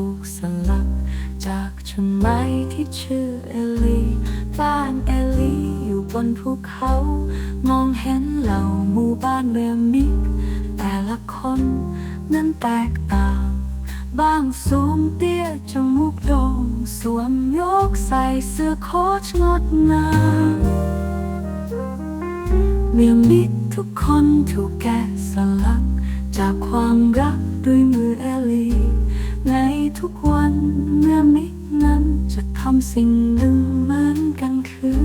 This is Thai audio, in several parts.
ูกสลัก จากฉันไหมที่ชื่อเอลีบ้านเอลีอยู่บนภูเขา มองเห็นเหล่าหมู่บ้านเรมิกแต่ละคนนั้นแตกต่างบางสูงเตี้ยจมูกโด่งสวมยกใส่เสื้อโค้ชงดงามเมื่อมิตรทุกคนถูกแกะสลัก จากความรักด้วยมือเอ ทุกวันเมื่อมิตรนั้นจะทำสิ่งหนึ่งเหมือนกันคือ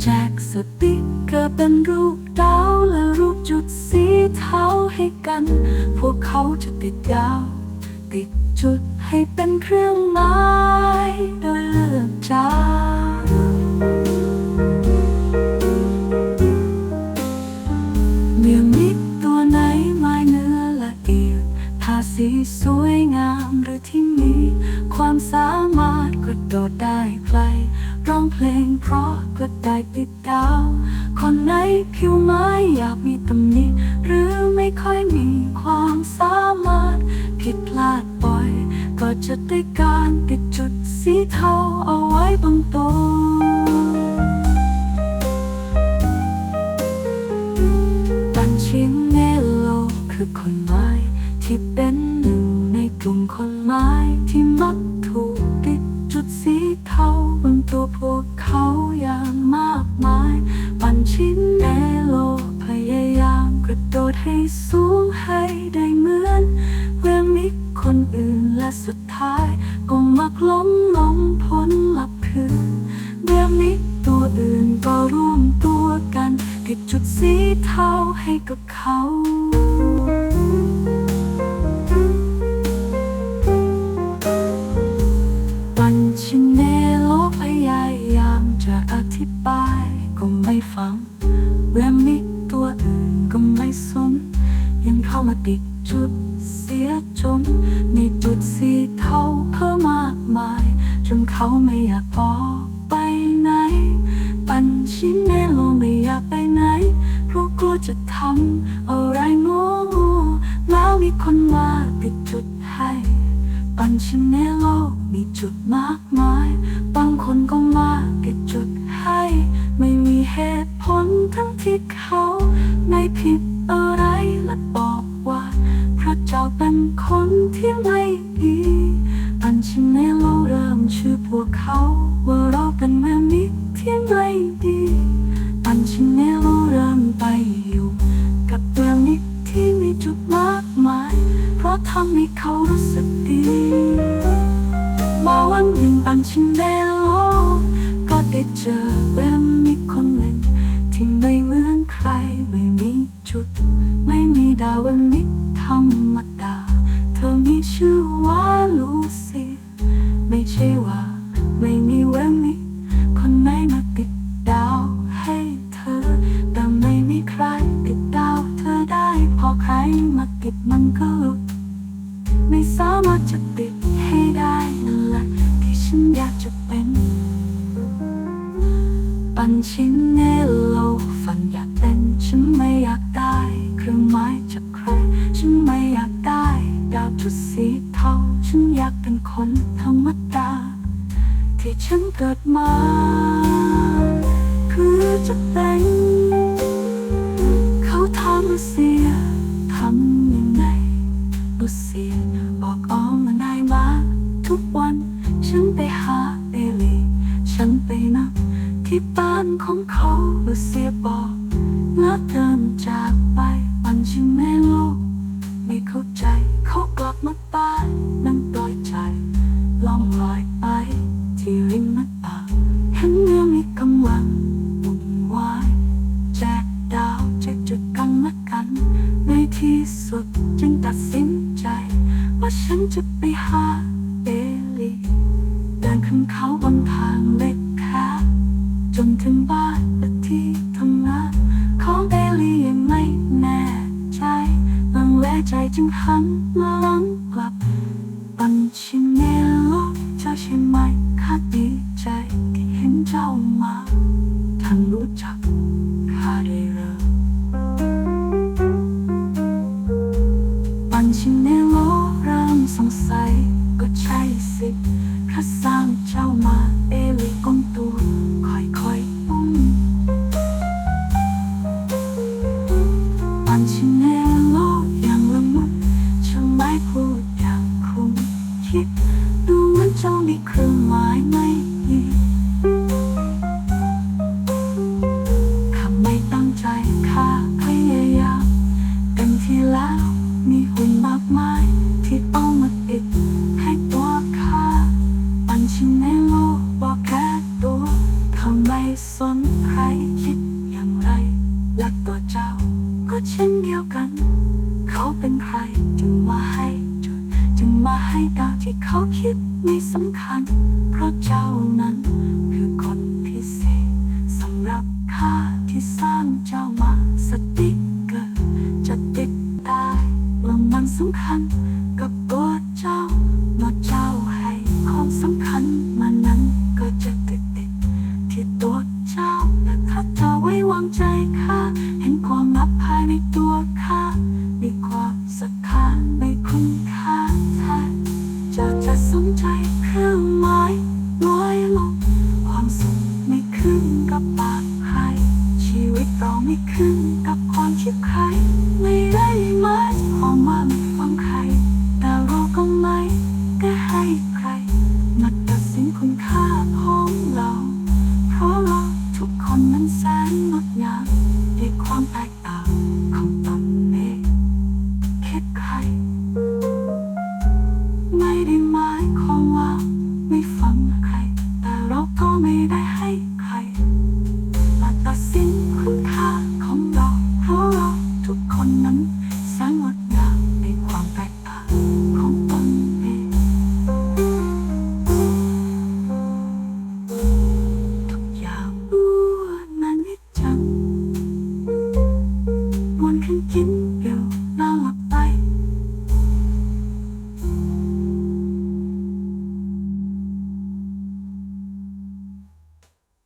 แจกสติกเกอร์เป็นรูปดาวและรูปจุดสีเทาให้กัน พวกเขาจะติดดาว ติดจุดให้เป็นเครื่องหมายโดยเลือกจากเมื่อมิตรตัวไหนไม้เนื้อละเอียดทาสีสวย อยมีความสามารถ ผิดพลาดบ่อย ก็จะได้การติดจุดสีเทาเอาไว้บางตัวันชิงเนโลคือคนไม้ที่เป็นหนึ่งในกลุ่มคนไม้ ระโดดให้สูงให้ได้เหมือนเมื่อมิคนอื่นและสุดท้าย ก็มักล้มลงพ้นหลับคือเมื่อมิตัวอื่นก็ร่วมตัวกันติดจุดสีเทาให้กับเขาปัญชินเนโลพยายามจะอธิบายก็ไม่ฟังเมื่อมิตัวอื่น ติดจุดเสียจนมีจุดสีเทาเพิ่มมากมาย จนเขาไม่อยากออกไปไหน ปัญชิเนโลไม่อยากไปไหน เพราะกลัวจะทำอะไรโง่แล้วมีคนมาติดจุดให้ปัญชิเนโลมีจุดมากมาย บางคนก็มาติดจุดให้ ไม่มีเหตุผลทั้งที่เขาไม่ผิดอะไรและบอก จ้าเป็นคนที่ไม่ดีปัญชิเนโลเริ่มชื่อพวกเขาว่าเราเป็นแม่มิตรที่ไม่ดีปัญชิเนโลเริ่มไปอยู่ กับแม่มิตรที่มีจุดมากมาย เพราะทำให้เขารู้สึกดีมาวันหนึ่งปัญชิเนโลก็ได้เจอ ชินเนโลฝันอยากเป็นฉันไม่อยากได้เครื่องหมายจากใคร ฉันไม่อยากได้ดาวจุดสีเทาฉันอยากเป็นคนธรรมดาที่ฉันเกิดมา คือจะเป็นเขาถามลูเซียทำยังไงลูเซียบอกออมันได้มา ทุกวัน ฉันไปหาเอลี ฉันไปนับ ที่บ้านของเขาลูเซียบอกแล้วเดินจากไปปันชิเมโลไม่เข้าใจเขากลับมาบ้านนั่งปล่อยใจล่องลอยไปที่ริมหน้าต่างเห็นเมื่อมีกำลังวุ่นวายแจกดาวแจกจุดกันและกัน ในที่สุดจึงตัดสินใจ ว่าฉันจะไปหา ถึงบ้านและที่ทำงานของเอลี่ยังไม่แน่ใจลังเลใจจึงหันมาลังกลับบัญชีเมโลเจ้าใช่ไหมข้าดีใจที่เห็นเจ้ามาท่านรู้จักข้าได้เริ่มบัญเนโลเริ่มสงสัยก็ใช่สิพระสา เขาเป็นใครจึงมาให้จุดจึงมาให้ดาวที่เขาคิดไม่สำคัญ เพราะเจ้านั้นคือคนพิเศษสำหรับข้าที่สร้างเจ้ามาสติกเกอร์จะติดได้และมันสำคัญ ถึงกับความคิดใครไม่ได้ไหมาอคมัน